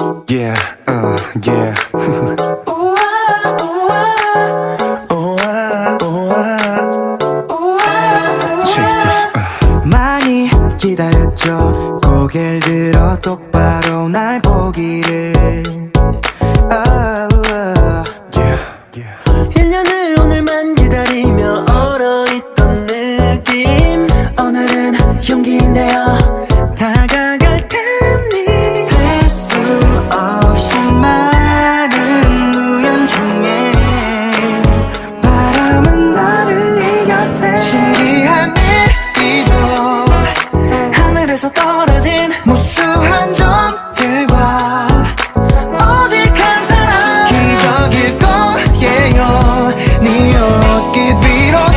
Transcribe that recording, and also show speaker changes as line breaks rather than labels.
내 yeah. Uh, uh.
많이 기다렸죠. 고개를 들어 똑바로 날 보기를.
1년을 오늘만 기다리며 얼어있던 느낌. 오늘은 용기 내요 무수한 점들과 오직 한 사람 기적일 거예요. 네 어깨 위로